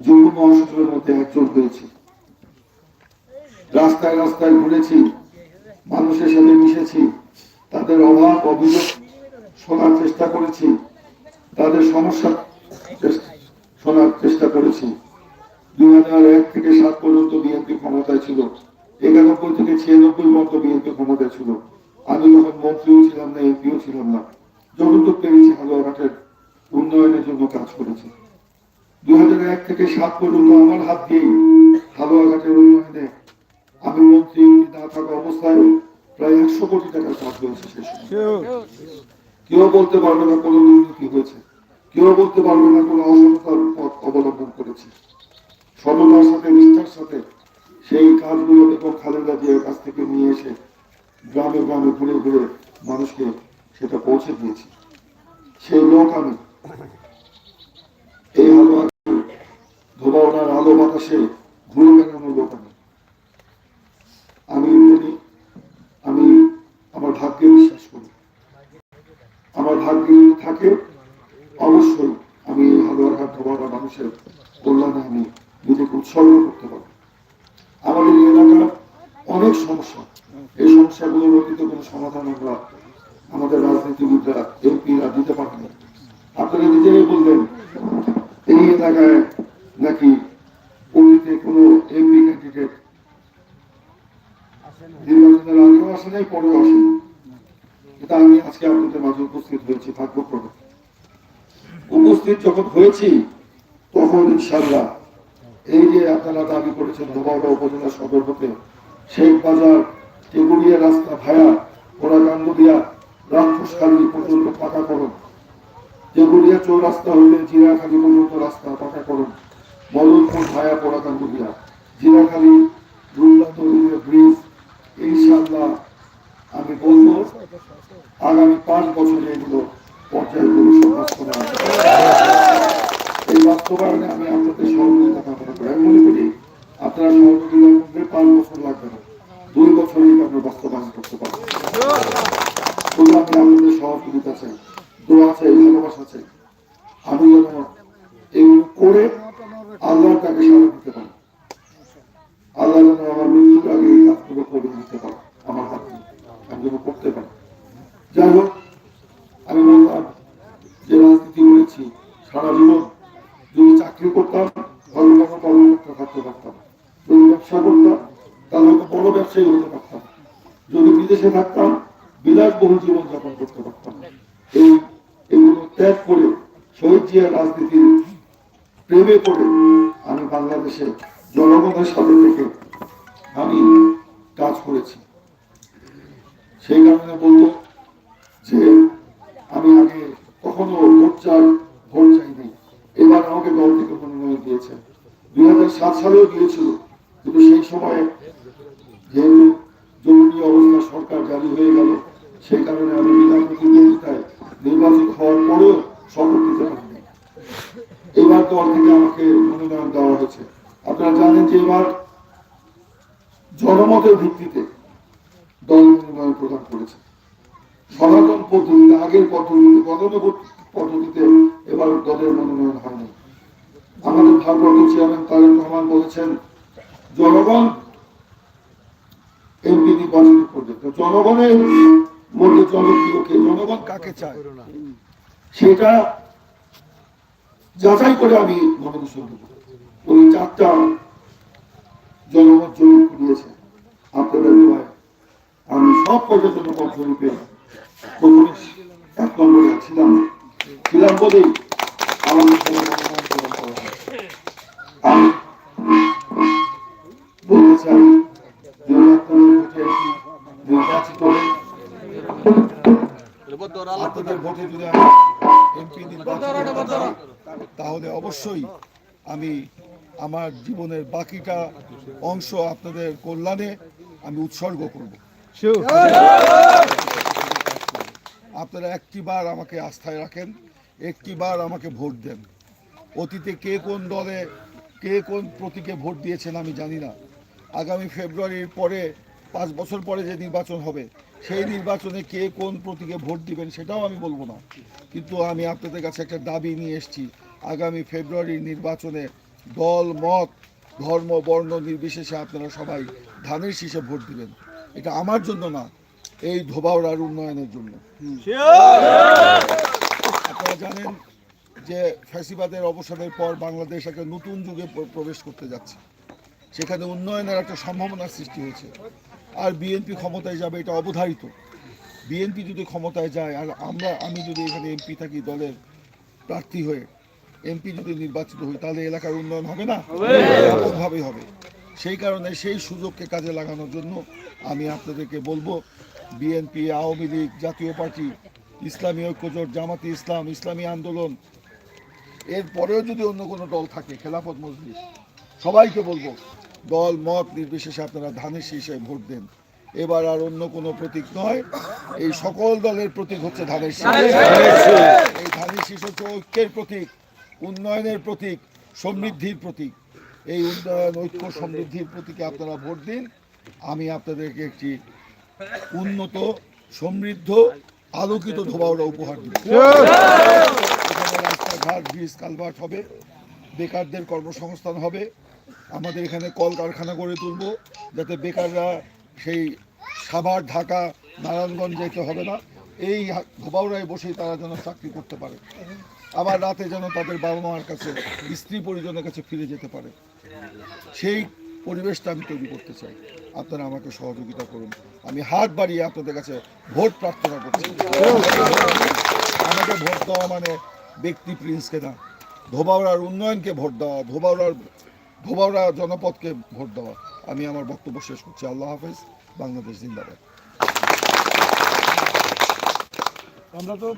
যুব মহাসচিবের মধ্যে একজন হয়েছি। রাস্তায় রাস্তায় ঘুরেছি, মানুষের সাথে মিশেছি, তাদের অভাব, অভিযোগ শোনার চেষ্টা করেছি, তাদের সমস্যা শোনার চেষ্টা করেছি। দুই হাজার এক থেকে সাত পর্যন্ত বিএনপি ক্ষমতায় ছিল, একানব্বই থেকে ছিয়ানব্বই পর্যন্ত বিএনপি ক্ষমতায় ছিল। আমি যখন মন্ত্রীও ছিলাম না, এমপিও ছিলাম না, যতটুকু পেরেছি হালুয়াঘাটের উন্নয়নের জন্য কাজ করেছি। হাজার এক থেকে সাত পর্যন্ত আমার হাত দিয়েই হালুয়াঘাটের উন্নয়নে আমি মন্ত্রী না থাকা অবস্থায় প্রায় একশো কোটি টাকার কাজ হয়েছে সেই কেউ বলতে পারবে না কোনো দুর্নীতি হয়েছে। কেউ বলতে পারবে না কোনো অসততার পথ অবলম্বন করেছে। সততার সাথে, নিষ্ঠার সাথে সেই কাজগুলো এবং খালেদা জিয়ার কাছ থেকে নিয়ে এসে গ্রামে গ্রামে ঘুরে ঘুরে মানুষকে সেটা পৌঁছে দিয়েছি। সেই লোক আমি। এই আলো ধোবাওনার আলো বাতাসে ঘুরে বেড়ানোর লোক আমি আমি বলি আমি আমার ভাগ্যে বিশ্বাস করি। আমার ভাগ্যে থাকে, অবশ্যই আমি এই হালুয়ারহাট ধোবাওনা মানুষের কল্যাণে আমি নিজেকে উৎসর্গ করতে পারব। আমাদের এলাকার অনেক সমস্যা। এই সমস্যাগুলোর অতীত কোনো সমাধান আমরা আমাদের রাজনীতিবিদরা, এমপিরা দিতে পারেন। আপনারা নিজেরাই বললেন এই এলাকায় নাকি অতীতে কোনো এমপি ক্যান্ডিডেট নির্বাচনের আগেও আসে নাই পরেও আসে কিন্তু আমি আজকে আপনাদের মাঝে উপস্থিত হয়েছি ভাগ্যক্রমে উপস্থিত যখন হয়েছি, তখন ইনশাল্লাহ এই যে আপনারা দাবি করেছেন ধোবাউড়া উপজেলা সদর হতে শেখ বাজার, টেগুড়িয়া রাস্তা ভায়া পোড়াকান্দুরিয়া রাক্ষসখালী পর্যন্ত পাকাকরণ টেগুড়িয়া চৌরাস্তা হইলে জিরাখালী পর্যন্ত রাস্তা পাকাকরণ মদনপুর ভায়া পোড়াকান্দুরিয়া জিরাখালী রুল্লা ব্রিজ ইনশাল্লাহ আমি বলব, আগামী পাঁচ বছরে এগুলো এই বাস্তবায়নে আমি আপনাদের সহযোগিতা কামনা করি। আমি মনে করি আপনারা পাঁচ বছর লাগবে না। দুই বছরেই আমরা বাস্তবায়ন করতে পারব শুধু সহযোগিতা চাই, দোয়া চাই, ভালোবাসা চাই। আমি যেন এগুলো করে আল্লাহর তাকে সারা দিতে পারি। আল্লাহ যেন আমার মৃত্যুর আগে এই কাজগুলো করে দিতে পারে, আমার হাত। আমি যেন করতে পারি। যাই হোক, আমি বললাম যে রাজনীতি করেছি, সারা জীবন যদি চাকরি করতাম, ভালো ভালো কর্মকর্তা থাকতে পারতাম। যদি ব্যবসা করতাম, তাহলে হয়তো বড় ব্যবসায়ী হতে পারতাম। যদি বিদেশে থাকতাম বিলাসবহুল জীবন যাপন করতে পারতাম। এই এগুলো ত্যাগ করে শহীদ জিয়ার রাজনীতির প্রেমে পড়ে আমি বাংলাদেশের জনগণের সাথে থেকে আমি কাজ করেছি। সেই কারণে বলব যে আমি আগে কখনো ভোট চাই, ভোট চাইনি এবার আমাকে দল থেকে মনোনয়ন দিয়েছে। দুই হাজার সাত সালেও দিয়েছিল, কিন্তু সেই সময়ে যেহেতু জরুরি অবস্থা সরকার জারি হয়ে গেল, সেই কারণে আমি বিনা প্রতিদ্বন্দ্বিতায় নির্বাচিত হওয়ার পরেও শপথ দিতে পারিনি। এবার দল থেকে আমাকে মনোনয়ন দেওয়া হয়েছে। আপনারা জানেন যে এবার জনমতের ভিত্তিতে দল মনোনয়ন প্রদান করেছে। সনাতন পদ্ধতিতে আগের পদ্ধতিতে গতানুগতিক পদ্ধতিতে এবার দলের মনোনয়ন হয়নি। আমাদের ভারপ্রাপ্ত চেয়ারম্যান তারেক রহমান বলেছেন জনগণ এমপি নির্বাচন করবে। তো জনগণের মধ্যে জনপ্রিয় কে? জনগণ কাকে চায়? সেটা যাচাই করে আমি মনোনয়ন দেব ওই চারটা জনমত জরিপ করিয়েছে আপনাদের দোয়ায় আমি সব কয়টা জনমত জরিপে প্রথমে এক নম্বরে ছিলাম। ছিলাম বলেই আমাদের সঙ্গে মনোনয়ন প্রদান করা। আমি বলতে চাই যদি আপনাদের ভোটে একটি নির্বাচিত আপনাদের ভোটে যদি আমি এমপি তাহলে অবশ্যই আমি আমার জীবনের বাকিটা অংশ আপনাদের কল্যাণে আমি উৎসর্গ করব। আপনারা একটিবার আমাকে আস্থায় রাখেন একটিবার আমাকে ভোট দেন। অতীতে কে কোন দলে কে কোন প্রতীকে ভোট দিয়েছেন আমি জানি না। আগামী ফেব্রুয়ারির পরে পাঁচ বছর পরে যে নির্বাচন হবে, সেই নির্বাচনে কে কোন প্রতীকে ভোট দিবেন সেটাও আমি বলব না। কিন্তু আমি আপনাদের কাছে একটা দাবি নিয়ে এসেছি, আগামী ফেব্রুয়ারির নির্বাচনে দল, মত, ধর্ম, বর্ণ নির্বিশেষে আপনারা সবাই ধানের শীষে ভোট দিবেন। এটা আমার জন্য না, এই ধোবাওড়ার উন্নয়নের জন্য। আপনারা জানেন যে ফ্যাসিবাদের অবসানের পর বাংলাদেশ একটা নতুন যুগে প্র- প্রবেশ করতে যাচ্ছে। সেখানে উন্নয়নের একটা সম্ভাবনার সৃষ্টি হয়েছে। আর বিএনপি ক্ষমতায় যাবে এটা অবধারিত। বিএনপি যদি ক্ষমতায় যায় আর আমরা আমি যদি এখানে এমপি থাকি দলের প্রার্থী হয়ে এমপি যদি নির্বাচিত হই তাহলে এলাকার উন্নয়ন হবে না? ব্যাপকভাবেই হবে। সেই কারণে সেই সুযোগকে কাজে লাগানোর জন্য আমি আপনাদেরকে বলব বিএনপি আওয়ামী লীগ জাতীয় পার্টি ইসলামী ঐক্যজোট জামাতি ইসলাম ইসলামী আন্দোলন এরপরেও যদি অন্য কোনো দল থাকে খেলাফত মজলিস সবাইকে বলব দল মত নির্বিশেষে আপনারা ধানের শীষে ভোট দেন। এবার আর অন্য কোনো প্রতীক নয়। এই সকল দলের প্রতীক হচ্ছে ধানের শীষ। এই ধানের শীষ হচ্ছে ঐক্যের প্রতীক উন্নয়নের প্রতীক সমৃদ্ধির প্রতীক। এই উন্নয়ন ঐক্য সমৃদ্ধির প্রতীকে আপনারা ভোট দিন। আমি আপনাদেরকে একটি উন্নত সমৃদ্ধ আলোকিত ধোবাওড়া উপহার দিব। রাস্তাঘাট ব্রিজ কালভার্ট হবে। বেকারদের কর্মসংস্থান হবে। আমাদের এখানে কলকারখানা গড়ে তুলব, যাতে বেকাররা সেই সাভার, ঢাকা, নারায়ণগঞ্জ যেতে হবে না। এই ধোবাউড়ায় বসেই তারা যেন চাকরি করতে পারে। আবার রাতে যেন তাদের বাবা মার কাছে, স্ত্রী পরিজনের কাছে ফিরে যেতে পারে। সেই পরিবেশটা আমি তৈরি করতে চাই। আপনারা আমাকে সহযোগিতা করুন। আমি হাত বাড়িয়ে আপনাদের কাছে ভোট প্রার্থনা করছি। আমাকে ভোট দেওয়া মানে ব্যক্তি প্রিন্সকে না। ধোবাউড়ার উন্নয়নকে ভোট দেওয়া, ধোবাউড়ার ধোবাউড়া জনপদকে ভোট দেওয়া। আমি আমার বক্তব্য শেষ করছি। আল্লাহ হাফেজ। বাংলাদেশ জিন্দাবাদ। আমরা তো